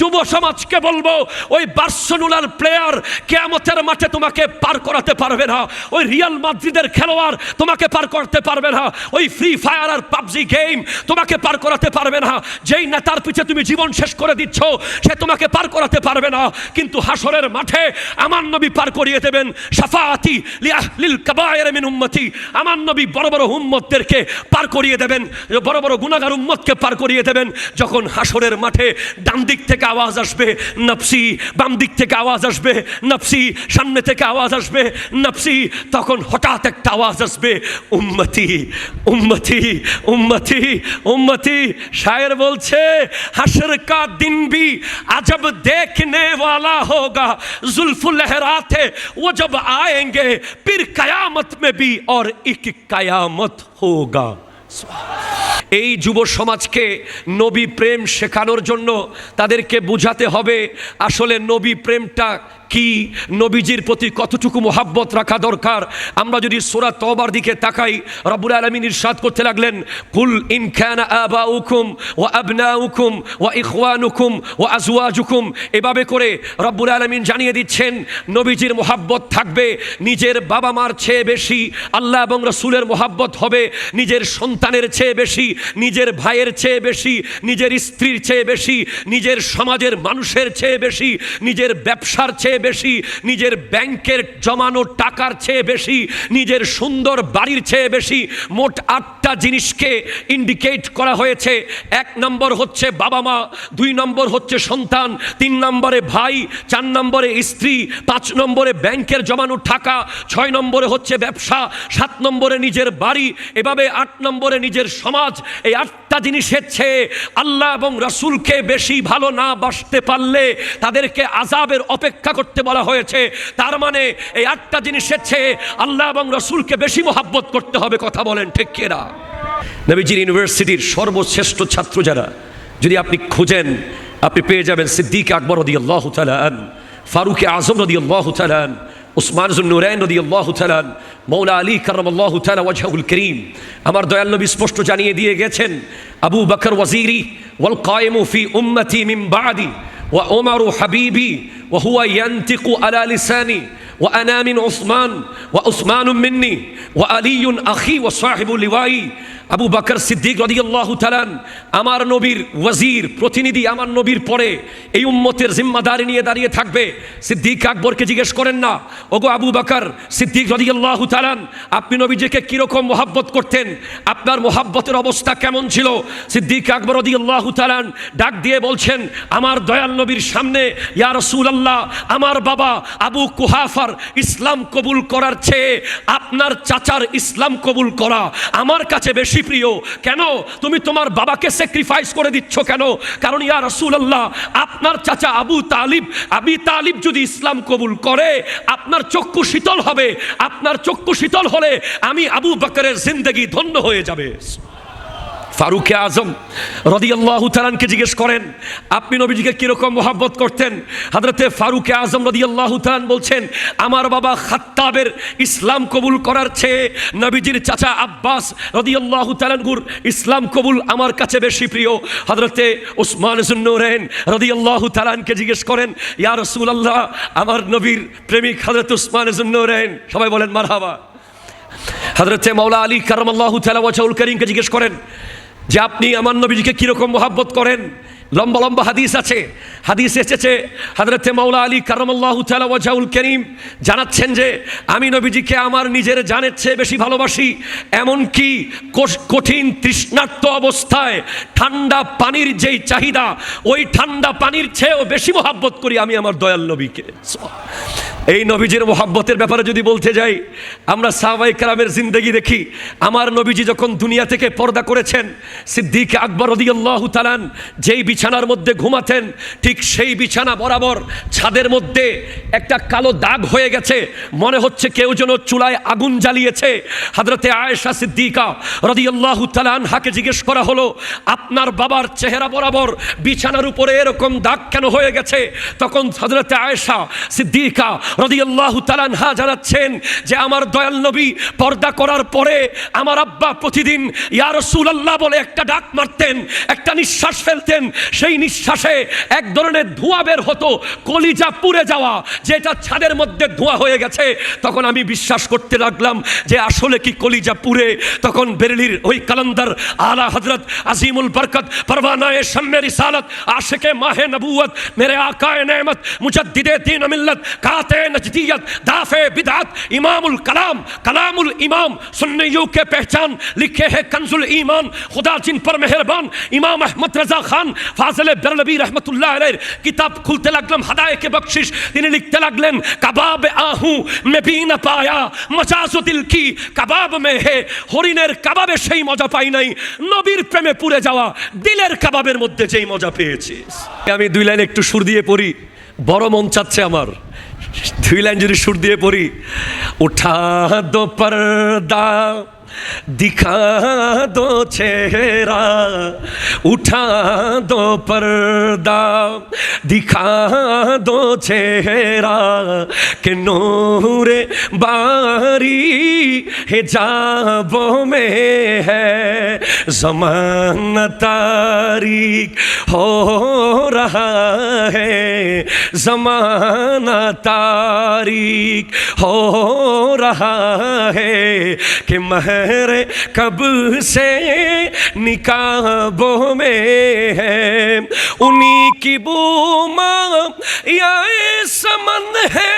যুব সমাজকে বলব, ওই বার্সেলোনার প্লেয়ার কেয়ামতের মাঠে তোমাকে পার করাতে পারবে না। ওই রিয়াল মাদ্রিদের খেলোয়াড় তোমাকে পার করতে পারবে না। ওই ফ্রি ফায়ার আর পাবজি গেম তোমাকে পার করাতে পারবে না। যেই নেতার পিছে তুমি জীবন শেষ করে দিচ্ছ, সে তোমাকে পার করাতে পারবে না। কিন্তু হাসরের মাঠে আমার নবী পার করিয়ে দেবেন সাফাতি লিল কাবায়ের মিন উম্মতি। আমার নবী বড় বড় উম্মতদেরকে পার করিয়ে দেবেন, বড় বড় গুনাহগার উম্মতকে পার করিয়ে দেবেন। যখন হাসরের মাঠে ডান দিক থেকে আওয়াজ আসবে নফসি বাম দিক থেকে আওয়াজ আসবে নফসি সামনে থেকে আওয়াজ আসবে নফসি তখন হঠাৎ একটা আওয়াজ আসবে উম্মতি উম্মতি উম্মতি উম্মতি শায়ের বলছে হাসর কা দিন भी अजब देखने वाला होगा जुल्फ लहराते वो जब आएंगे फिर कयामत में भी और एक कयामत होगा এই যুব সমাজকে নবী প্রেম শেখানোর জন্য তাদেরকে বুঝাতে হবে আসলে নবী প্রেমটা কি নবীজির প্রতি কতটুকু মোহাব্বত রাখা দরকার? আমরা যদি সোরা তবার দিকে তাকাই, রব্বুল আলমিন ইরশাদ করতে লাগলেন, কুল ইন খানা আবা উকুম ও আবনা উকুম ও ইখওয়ানুকুম ও আজওয়াজুকুম। এভাবে করে রব্বুল আলমিন জানিয়ে দিচ্ছেন, নবীজির মোহাব্বত থাকবে, নিজের বাবা মার চেয়ে বেশি, আল্লাহ এবং রসুলের মোহাব্বত হবে, নিজের সন্তানের চেয়ে বেশি, নিজের ভাইয়ের চেয়ে বেশি, নিজের স্ত্রীর চেয়ে বেশি, নিজের সমাজের মানুষের চেয়ে বেশি, নিজের ব্যবসার চেয়ে বেশি, নিজের ব্যাংকের জমানো টাকার চেয়ে বেশি, নিজের সুন্দর বাড়ির চেয়ে বেশি, মোট আটটা জিনিসকে ইন্ডিকেট করা হয়েছে। এক নম্বর হচ্ছে বাবা মা, দুই নম্বর হচ্ছে সন্তান, তিন নম্বরে ভাই, চার নম্বরে স্ত্রী, পাঁচ নম্বরে ব্যাংকের জমানো টাকা, ছয় নম্বরে হচ্ছে ব্যবসা, সাত নম্বরে নিজের বাড়ি, এভাবে আট নম্বরে নিজের সমাজ। এই আটটা জিনিসের চেয়ে আল্লাহ এবং রসুলকে বেশি ভালো না বাসতে পারলে তাদেরকে আজাবের অপেক্ষা করতে বলা হয়েছে, তার মানে এই আটটা জিনিসের চেয়ে আল্লাহ এবং রসুলকে বেশি মোহাব্বত করতে হবে, কথা বলেন, ঠিক কেরা নবীজির ইউনিভার্সিটির সর্বশ্রেষ্ঠ ছাত্র যারা, যদি আপনি খুঁজেন, আপনি পেয়ে যাবেন সিদ্দিক আকবর রদি আল্লাহ তালান ফারুক আজম রদি আল্লাহ তালান উসমান নুরাইন রদি আল্লাহ তালান মৌলা আলী কারম আল্লাহ ওয়াজাহুল করিম। আমার দয়াল নবী স্পষ্ট জানিয়ে দিয়ে গেছেন, আবু বকর ওয়াজিরি, ওয়াল কায়েমু ফি উম্মতি মিম বাদি وعمر حبيبي وهو ينطق على لساني ওয়া من عثمان ওসমান مني ওসমান মিন্নি وصاحب আলিউন আখি ওয়া লিওয়াই আবু বাকর সিদ্দিক রদিয়াল্লাহু তালান আমার নবীর ওয়াজির প্রতিনিধি আমার নবীর পরে এই উম্মতের জিম্মাদারি নিয়ে দাঁড়িয়ে থাকবে। সিদ্দিক আকবরকে জিজ্ঞেস করেন না। ওগো আবু বাকর সিদ্দিক রদিয়াল্লাহু তালান আপনি নবীজিকে কীরকম মোহাব্বত করতেন? আপনার মোহাব্বতের অবস্থা কেমন ছিল? সিদ্দিক আকবর রদিয়াল্লাহু তালান ডাক দিয়ে বলছেন, আমার দয়াল নবীর সামনে, ইয়া রসুল আল্লাহ আমার বাবা আবু কুহাফা কুহাফার ইসলাম কবুল করার চেয়ে আপনার চাচার ইসলাম কবুল করা আমার কাছে বেশি প্রিয়। কেন? তুমি তোমার বাবাকে স্যাক্রিফাইস করে দিচ্ছ কেন? কারণ, ইয়া রসুল আল্লাহ আপনার চাচা আবু তালিব, আবি তালিব যদি ইসলাম কবুল করে, আপনার চক্ষু শীতল হবে। আপনার চক্ষু শীতল হলে আমি আবু বকরের জিন্দগি ধন্য হয়ে যাবে। ফারুকে আজম রদিয়াল্লাহ তালানকে জিজ্ঞেস করেন, আপনি নবীজিকে কীরকম মোহাব্বত করতেন? হাজরতে ফারুকে আজম রদিয়াল্লাহ তালান বলছেন, আমার বাবা খাত্তাবের ইসলাম কবুল করার চেয়ে নবীজির চাচা আব্বাস রদিয়াল্লাহ তালানগুর ইসলাম কবুল আমার কাছে বেশি প্রিয়। হজরতে ওসমান জুন্নুরেন রদিয়াল্লাহ তালানকে জিজ্ঞেস করেন, ইয়া রসুল আল্লাহ আমার নবীর প্রেমিক হজরত উসমান জুন্নুরেন সবাই বলেন, মারহাবা। হজরতে মৌলা আলী কারমাল্লাহ তালা ওয়াজাউল করিমকে জিজ্ঞেস করেন যে আপনি আমার নবীজিকে কীরকম মোহাব্বত করেন? লম্বা লম্বা হাদিস আছে। হাদিস এসেছে হাজরতে মৌলা আলী কারমাল্লাহ ওয়াজাউল করিম জানাচ্ছেন যে, আমি নবীজিকে আমার নিজের জানের চেয়ে বেশি ভালোবাসি। এমনকি কঠিন তৃষ্ণার্ত অবস্থায় ঠান্ডা পানির যেই চাহিদা, ওই ঠান্ডা পানির চেয়েও বেশি মোহাব্বত করি আমি আমার দয়াল নবীকে। এই নবীজির মোহাব্বতের ব্যাপারে যদি বলতে যাই, আমরা সাহবাই কালামের জিন্দগি দেখি, আমার নবীজি যখন দুনিয়া থেকে পর্দা করেছেন, সিদ্দিক আকবর রদিয়াল্লাহ তালান যেই বিছানার মধ্যে ঘুমাতেন, ঠিক সেই বিছানা বরাবর ছাদের মধ্যে একটা কালো দাগ হয়ে গেছে, মনে হচ্ছে কেউ যেন চুলায় আগুন জ্বালিয়েছে। হাজরতে আয়েশা সিদ্দিকা রদিয়াল্লাহ তালান হাকে জিজ্ঞেস করা হলো, আপনার বাবার চেহারা বরাবর বিছানার উপরে এরকম দাগ কেন হয়ে গেছে? তখন হজরতে আয়েশা সিদ্দিকা রদিয়াল্লাহু তালানহা জানাচ্ছেন যে আমার দয়াল নবী পর্দা করার পরে আমার আব্বা প্রতিদিন, ইয়া রসুলাল্লাহ বলে একটা ডাক মারতেন, একটা নিঃশ্বাস ফেলতেন। সেই নিঃশ্বাসে এক ধরনের ধোঁয়া বের হতো, কলিজা পুড়ে যাওয়া, যেটা ছাদের মধ্যে ধোঁয়া হয়ে গেছে। তখন আমি বিশ্বাস করতে লাগলাম যে আসলে কি কলিজা পুড়ে। তখন বেরেলির ওই কালান্দার আলা হজরত আজিমুল বরকত, পরওয়ানায় শম্যের ইসালত আশেকে মাহে নবুয়ত মেরে আকায় নেমত মুজাদ্দিদে দিন মিল্লত, কাতে नजदियत दाफे बिदात इमामुल कलाम कलामुल इमाम सुन्नियों के पहचान लिखे हैं कंजुल ईमान खुदा जिन पर मेहरबान इमाम अहमद रजा खान फाजल बरलबी रहमतुल्लाह अलैह किताब खुलते लगलम हदाय के बख्शिश তিনি লিখতে লাগলেন কাবাব আহু মে বি না পায়া মজাজু দিল কি কাবাব মে হে হরিণের কাবাবে সেই মজা পাই নাই নবীর প্রেমে পুড়ে যাওয়া দিলের কাবাবের মধ্যে যেই মজা পেয়েছি আমি দুই লাইন একটু সুর দিয়ে পড়ি বড় মন চাচ্ছে আমার দুই লাইন যদি সুর দিয়ে পড়ি উঠা দো পর্দা دکھا دو چہرہ، اٹھا دو پردہ۔ دکھا دو چہرہ کہ نور باری حجابوں میں ہے۔ زمان تاریخ ہو رہا ہے۔ زمانہ تاریخ ہو رہا ہے کہ مہر شہر کب سے نکابوں میں ہے؟ انہی کی بوما یا سمن ہے؟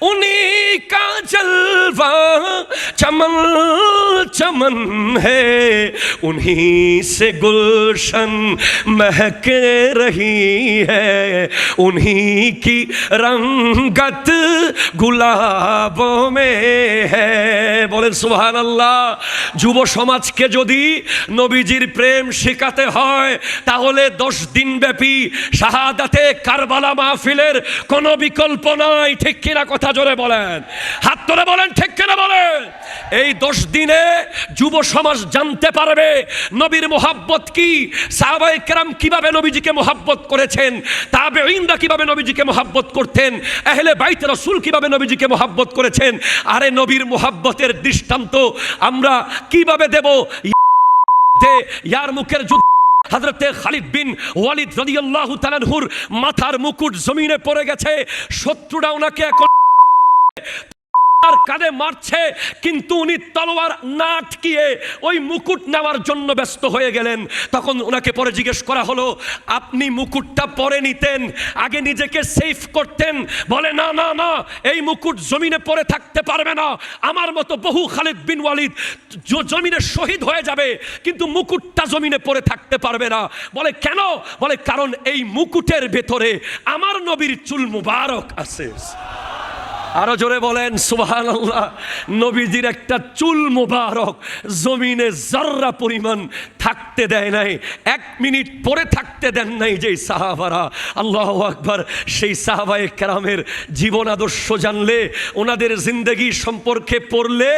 انہی کا جلوہ چمن चमन है उन्हीं से गुलशन महक रही है उन्हीं की रंगत गुलाबों में है বলেন সুবহান আল্লাহ যুব সমাজকে যদি নবীজির প্রেম শেখাতে হয় তাহলে দশ দিন ব্যাপী শাহাদাতে কারবালা মাহফিলের কোনো বিকল্প নাই ঠিক কিনা কথা জোরে বলেন হাত তুলে বলেন ঠিক কিনা বলেন এই দশ দিনে যুব সমাজ জানতে পারবে নবীর মোহাব্বত কি। সাহাবাই কেরাম কীভাবে নবীজিকে মোহাব্বত করেছেন তাবে ইন্দা কীভাবে নবীজিকে মোহাব্বত করতেন, আহলে বাইত রসুল কীভাবে নবীজিকে মোহাব্বত করেছেন। আরে নবীর মোহাব্বতের দৃষ্টান্ত আমরা কীভাবে দেব? ইয়ার মুখের যুদ্ধ। হজরতে খালিদ বিন ওয়ালিদ রাদিয়াল্লাহু তাআলাহুর মাথার মুকুট জমিনে পড়ে গেছে, শত্রুরা ওনাকে এখন তার কাঁধে মারছে, কিন্তু উনি তলোয়ার না আটকিয়ে ওই মুকুট নেওয়ার জন্য ব্যস্ত হয়ে গেলেন। তখন ওনাকে পরে জিজ্ঞেস করা হলো, আপনি মুকুটটা পরে নিতেন, আগে নিজেকে সেফ করতেন? বলে, না না না, এই মুকুট জমিনে পড়ে থাকতে পারবে না। আমার মতো বহু খালিদ বিন ওয়ালিদ জমিনে শহীদ হয়ে যাবে, কিন্তু মুকুটটা জমিনে পড়ে থাকতে পারবে না। বলে, কেন? বলে, কারণ এই মুকুটের ভেতরে আমার নবীর চুল মুবারক আছে। আরও জোরে বলেন সুবহান আল্লাহ নবীজির একটা চুল মোবারক জমিনে জাররা পরিমাণ থাকতে দেয় নাই, এক মিনিট পরে থাকতে দেন নাই যেই সাহাবারা। আল্লাহ আকবার, সেই সাহাবায়ে কেরামের জীবন আদর্শ জানলে, ওনাদের জিন্দগি সম্পর্কে পড়লে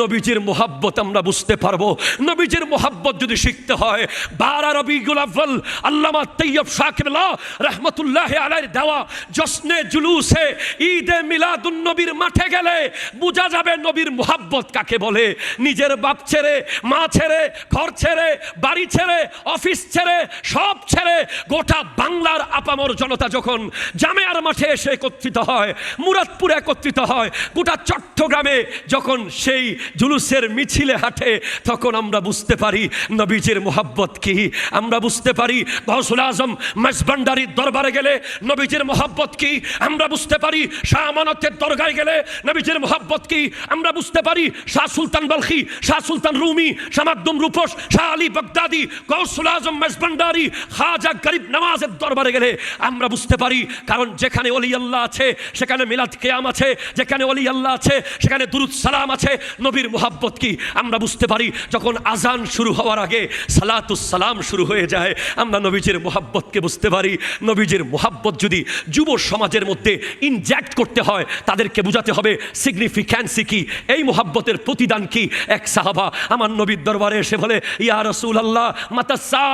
নবীজির মোহাব্বত আমরা বুঝতে পারব। নবীজির মোহাব্বত যদি শিখতে হয়, বারা রবিগুল আব্বাল আল্লামা তৈয়ব শাকিবুল্লাহ রহমতুল্লাহ আলাইর দেওয়া, জশ্নে জুলুসে ঈদে মিলাদুন নবীর মাঠে গেলে বোঝা যাবে নবীর মোহাব্বত কাকে বলে। নিজের বাপ ছেড়ে, মা ছেড়ে, ঘর ছেড়ে, বাড়ি ছেড়ে, অফিস ছেড়ে, সব ছেড়ে গোটা বাংলার আপামর জনতা যখন জামেয়ার মাঠে এসে একত্রিত হয়, মুরাদপুরে একত্রিত হয়, গোটা চট্টগ্রামে যখন সেই জুলুসের মিছিলে হাঁটে, তখন আমরা বুঝতে পারি নবীজির মোহাব্বত কি। আমরা বুঝতে পারি গৌসুল আজম মেজবান্ডারির দরবারে গেলে নবীজির মোহাব্বত কি। আমরা বুঝতে পারি শাহ আমানতের দরগায় গেলে নবীজির মোহাব্বত কি? আমরা বুঝতে পারি শাহ সুলতান বলখি, শাহ সুলতান রুমি শামাদ্দুম রূপস, শাহ আলী বগদাদি গৌসুল আজম মেজবান্ডারি খাজা গরিব নওয়াজের দরবারে গেলে আমরা বুঝতে পারি, কারণ যেখানে অলি আল্লাহ আছে, সেখানে মিলাদ কেয়াম আছে, যেখানে অলি আল্লাহ আছে, সেখানে দুরুদ সালাম আছে, নবীর মোহাব্বত কি? আমরা বুঝতে পারি, যখন আজান শুরু হওয়ার আগে সালাতুস সালাম শুরু হয়ে যায়, আমরা নবীজির মোহাব্বতকে বুঝতে পারি, নবীজির মোহাব্বত যদি যুব সমাজের মধ্যে ইনজেক্ট করতে হয়, তাদের তাদেরকে বুঝাতে হবে সিগনিফিক্যান্সি কি? এই মোহাব্বতের প্রতিদান কি? এক সাহাবা আমার নবীর দরবারে এসে বলে, ইয়া রসুল আল্লাহ মাতাসা,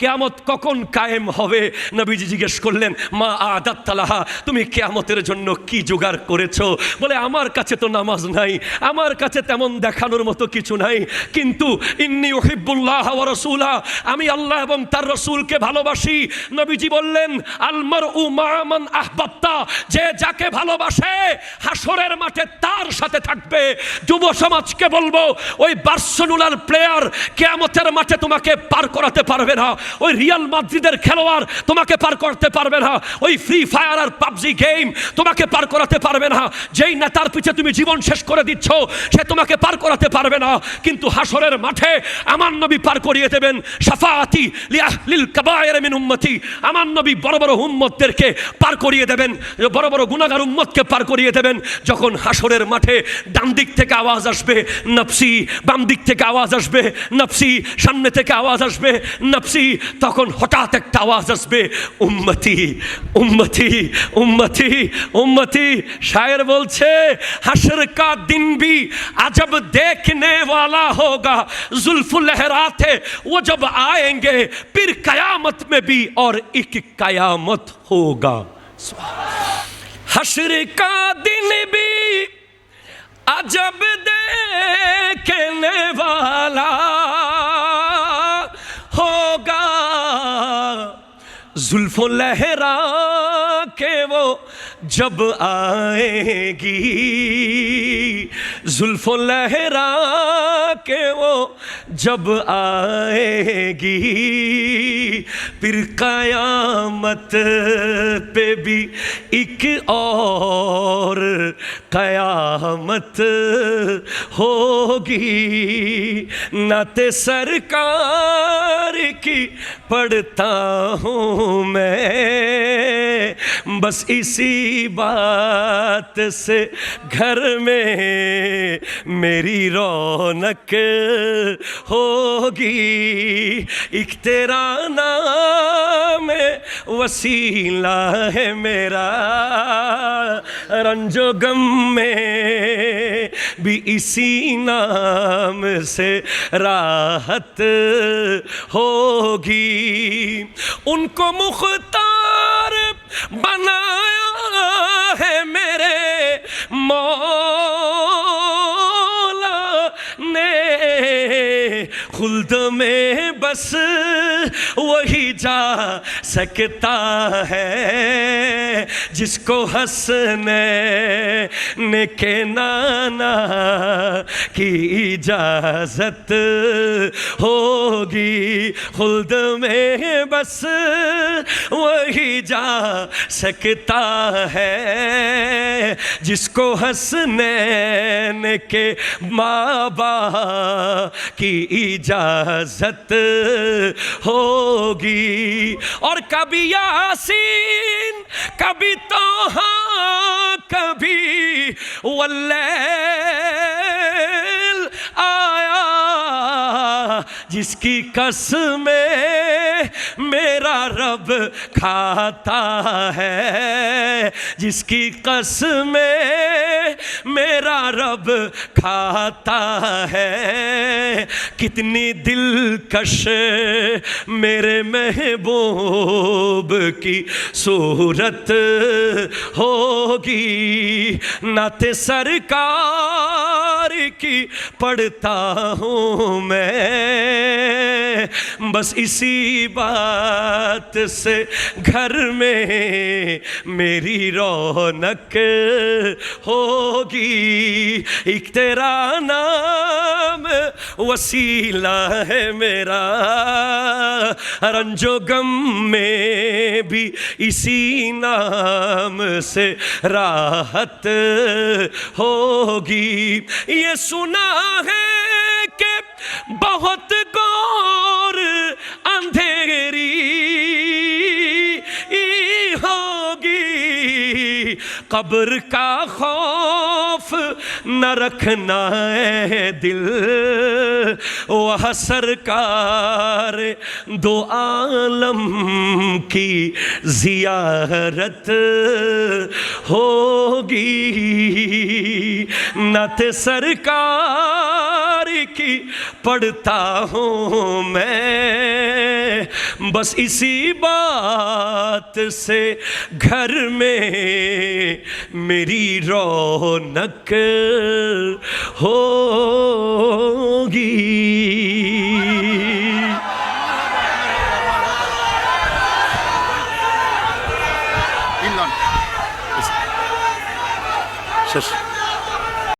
কেয়ামত কখন কায়েম হবে? নবীজি জিজ্ঞেস করলেন, মা আদাত্তালাহা তুমি কেয়ামতের জন্য কি জোগাড় করেছ? বলে, আমার কাছে তো নামাজ নাই, আমার কাছে তেমন দেখানোর মতো কিছু নাই, কিন্তু ইন্নি ওহিবুল্লাহ রাসূলা, আমি আল্লাহ এবং তার রসুলকে ভালোবাসি। নবীজি বললেন আলমার উ আহবাত্তা যে যাকে ভালোবাসে হাসরের মাঠে তার সাথে থাকবে। যুব সমাজকে বলব, ওই বার্সেলোনার প্লেয়ার কেয়ামতের মাঠে তোমাকে পার করাতে পারবে না। ওই রিয়াল মাদ্রিদের খেলোয়াড় তোমাকে পার করতে পারবে না। ওই ফ্রি ফায়ার আর পাবজি গেম তোমাকে পার করাতে পারবে না। যেই নেতার পিছে তুমি জীবন শেষ করে দিচ্ছ, সে তোমাকে পার করাতে পারবে না। কিন্তু হাসরের মাঠে আমার নবী পার করিয়ে দেবেন সাফাতি লিল কাবায়ের মিন উম্মতি। আমার নবী বড় বড় উম্মতদেরকে পার করিয়ে দেবেন, বড় বড় গুণাগার উম্মতকে পার করিয়ে দেবেন যখন হাসরের মাঠে ডান দিক থেকে আওয়াজ আসবে নফসি বাম দিক থেকে আওয়াজ আসবে নফসি সামনে থেকে আওয়াজ আসবে নফসি তখন হঠাৎ একটা আওয়াজ আসবে উম্মতি উম্মতি উম্মতি উম্মতি শায়ের বলছে হাসর কা দিন भी अजब देखने वाला होगा जुल्फ लहराते वो जब आएंगे फिर कयामत में भी और एक कयामत होगा حشر کا دن بھی عجب دیکھنے والا ہوگا۔ زلف لہرا کے وہ جب آئے گی۔ زلف لہرا کے وہ جب آئے گی پھر قیامت پہ بھی ایک اور قیامت ہوگی۔ نعت سرکار کی پڑھتا ہوں میں، بس اسی بات سے گھر میں میری رونق ہوگی اخترا نام، وسیلہ ہے میرا۔ رنج و غم میں بھی اسی نام سے راحت ہوگی۔ ان کو مختار بنایا ہے میرے موت خلد میں بس وہی جا سکتا ہے۔ جس کو ہنسنے کے نانا کی اجازت ہوگی، خلد میں بس وہی جا سکتا ہے۔ جس کو ہنسنین کے ماں با کی اجازت ہوگی۔ اور کبھی یاسین، کبھی तो हाँ कभी वल्लैल جس کی قسمیں میرا رب کھاتا ہے، جس کی قسمیں میرا رب کھاتا ہے۔ کتنی دلکش میرے محبوب کی صورت ہوگی۔ نعت سرکار کی پڑھتا ہوں میں۔ بس اسی بات سے گھر میں میری رونق ہوگی۔ ایک تیرا نام وسیلہ ہے میرا۔ رنج و غم میں بھی اسی نام سے راحت ہوگی۔ یہ سنا ہے کہ بہت قبر کا خوف نہ رکھنا ہے دل، وہ سرکار دو عالم کی زیارت ہوگی۔ نت سرکار کی پڑھتا ہوں میں۔ بس اسی بات سے گھر میں میری رونق ہوگی۔